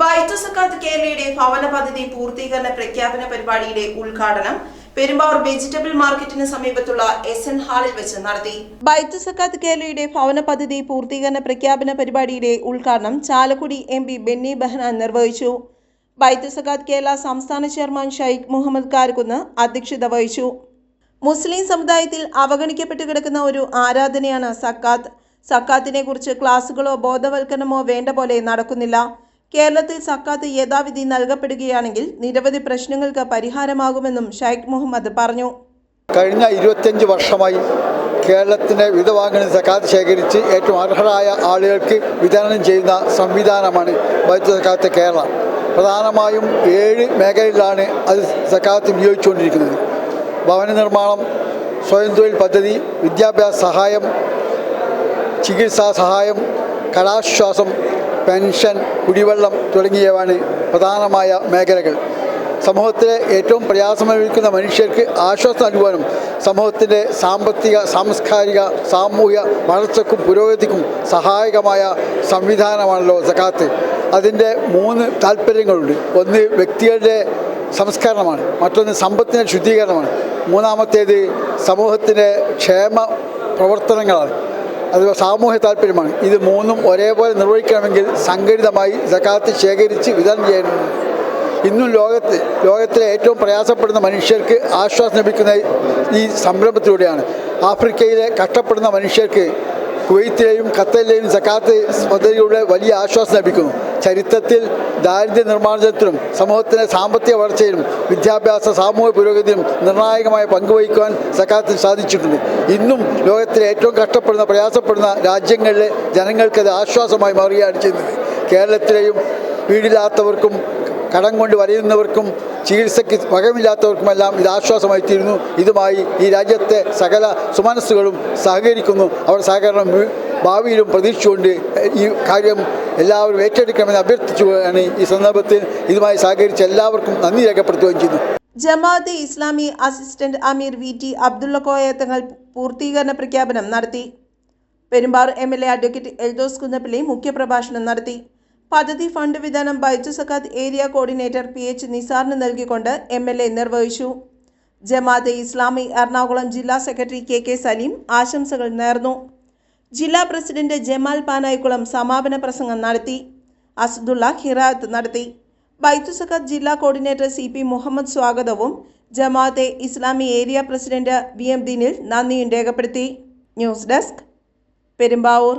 ബൈത്തു സക്കാത്ത് കേരളയുടെ ഭവന പദ്ധതി പൂർത്തീകരണ പ്രഖ്യാപന പരിപാടിയുടെ ഉദ്ഘാടനം പെരുമ്പാവൂർ വെജിറ്റബിൾ മാർക്കറ്റിന് സമീപത്തുള്ള എസ് എൻ ഹാളിൽ വെച്ച് നടത്തി. ബൈത്തു സക്കാത്ത് കേരളയുടെ ഭവന പദ്ധതി പൂർത്തീകരണ പ്രഖ്യാപന പരിപാടിയുടെ ഉദ്ഘാടനം ചാലക്കുടി എം പി ബെന്നി ബെഹ്നാൻ നിർവഹിച്ചു. ബൈത്തു സക്കാത്ത് കേരള സംസ്ഥാന ചെയർമാൻ ഷെയ്ഖ് മുഹമ്മദ് കാർക്കുന്ന് അധ്യക്ഷത വഹിച്ചു. മുസ്ലിം സമുദായത്തിൽ അവഗണിക്കപ്പെട്ടു കിടക്കുന്ന ഒരു ആരാധനയാണ് സക്കാത്ത്. സക്കാത്തിനെ കുറിച്ച് ക്ലാസുകളോ ബോധവൽക്കരണമോ വേണ്ട പോലെ നടക്കുന്നില്ല. കേരളത്തിൽ സക്കാത്ത് യഥാവിധി നൽകപ്പെടുകയാണെങ്കിൽ നിരവധി പ്രശ്നങ്ങൾക്ക് പരിഹാരമാകുമെന്നും ഷൈഖ് മുഹമ്മദ് പറഞ്ഞു. കഴിഞ്ഞ ഇരുപത്തിയഞ്ച് വർഷമായി കേരളത്തിന്റെ വിധവാങ്ങുന്ന സക്കാത്ത് ശേഖരിച്ച് ഏറ്റവും അർഹരായ ആളുകൾക്ക് വിതരണം ചെയ്യുന്ന സംവിധാനമാണ് ബൈത്ത് സക്കാത്ത് കേരള. പ്രധാനമായും ഏഴ് മേഖലയിലാണ് അത് സക്കാത്ത് ഉപയോഗിച്ചുകൊണ്ടിരിക്കുന്നത് ഭവന നിർമ്മാണം സ്വയം തൊഴിൽ പദ്ധതി വിദ്യാഭ്യാസ സഹായം ചികിത്സാ സഹായം കടാശ്വാസം പെൻഷൻ കുടിവെള്ളം തുടങ്ങിയവയാണ് പ്രധാനമായ മേഖലകൾ. സമൂഹത്തിലെ ഏറ്റവും പ്രയാസമനുഭവിക്കുന്ന മനുഷ്യർക്ക് ആശ്വാസം നൽകുവാനും സമൂഹത്തിന്റെ സാമ്പത്തിക സാംസ്കാരിക സാമൂഹിക വളർച്ചയ്ക്കും പുരോഗതിക്കും സഹായകമായ സംവിധാനമാണല്ലോ സക്കാത്ത് അതിന്റെ മൂന്ന് താല്പര്യങ്ങളുണ്ട്. ഒന്ന് വ്യക്തികളുടെ സംസ്കരണമാണ്. മറ്റൊന്ന് സമ്പത്തിന്റെ ശുദ്ധീകരണമാണ്. മൂന്നാമത്തേത് സമൂഹത്തിന്റെ ക്ഷേമ പ്രവർത്തനങ്ങളാണ്. അത് സാമൂഹ്യ താല്പര്യമാണ്. ഇത് മൂന്നും ഒരേപോലെ നിർവഹിക്കണമെങ്കിൽ സംഘടിതമായി സക്കാത്ത് ശേഖരിച്ച് വിതരണം ചെയ്യണം ഇന്നും ലോകത്ത് ലോകത്തിലെ ഏറ്റവും പ്രയാസപ്പെടുന്ന മനുഷ്യർക്ക് ആശ്വാസം ലഭിക്കുന്ന ഈ സംരംഭത്തിലൂടെയാണ്. ആഫ്രിക്കയിലെ കഷ്ടപ്പെടുന്ന മനുഷ്യർക്ക് കുവൈത്തിലെയും ഖത്തറിലെയും സക്കാത്ത് പദ്ധതിയിലൂടെ വലിയ ആശ്വാസം ലഭിക്കുന്നു. ചരിത്രത്തിൽ ദാരിദ്ര്യ നിർമ്മാർജനത്തിലും സമൂഹത്തിന്റെ സാമ്പത്തിക വളർച്ചയിലും വിദ്യാഭ്യാസ സാമൂഹിക പുരോഗതിയിലും നിർണായകമായ പങ്കുവഹിക്കുവാൻ സക്കാലത്തിന് സാധിച്ചിട്ടുണ്ട്. ഇന്നും ലോകത്തിലെ ഏറ്റവും കഷ്ടപ്പെടുന്ന പ്രയാസപ്പെടുന്ന രാജ്യങ്ങളിലെ ജനങ്ങൾക്കത് ആശ്വാസമായി മാറുകയാണ് ചെയ്യുന്നത്. കേരളത്തിലെയും വീടില്ലാത്തവർക്കും കടം കൊണ്ട് വരയുന്നവർക്കും ചികിത്സയ്ക്ക് വകമില്ലാത്തവർക്കുമെല്ലാം ഇത് ആശ്വാസമായി തീരുന്നു. ഇതുമായി ഈ രാജ്യത്തെ സകല സുമനസ്സുകളും സഹകരിക്കുന്നു. അവർ സഹകരണം ഭാവിയിലും പ്രതീക്ഷിച്ചുകൊണ്ട് ഈ കാര്യം എല്ലാവരും ഏറ്റെടുക്കണമെന്ന് അഭ്യർത്ഥിച്ചുകൊണ്ടാണ് ഈ സന്ദർഭത്തിൽ ഇതുമായി സഹകരിച്ച എല്ലാവർക്കും നന്ദി രേഖപ്പെടുത്തുകയും ചെയ്തു ജമാഅത്തെ ഇസ്ലാമി അസിസ്റ്റന്റ് അമീർ വി ടി അബ്ദുള്ള കോയ തങ്ങൾ പൂർത്തീകരണ പ്രഖ്യാപനം നടത്തി. Perumbavoor M L A advocate Eldhose Kunnappilly മുഖ്യപ്രഭാഷണം നടത്തി. പദ്ധതി ഫണ്ട് വിതരണം Baiju Zakat area coordinator P H നിസാറിന് നൽകിക്കൊണ്ട് എം എൽ എ നിർവഹിച്ചു. ജമാഅത്തെ ഇസ്ലാമി എറണാകുളം ജില്ലാ സെക്രട്ടറി കെ കെ സലീം ആശംസകൾ നേർന്നു. ജില്ലാ പ്രസിഡന്റ് ജമാൽ പാനായിക്കുളം സമാപന പ്രസംഗം നടത്തി. അസദുള്ള ഹിറാത്ത് നടത്തി. ബൈത്തുസഖത്ത് ജില്ലാ കോർഡിനേറ്റർ സി പി മുഹമ്മദ് സ്വാഗതവും Jamaat Islami area president V M Dinil നന്ദിയും രേഖപ്പെടുത്തി. News desk Perumbavoor.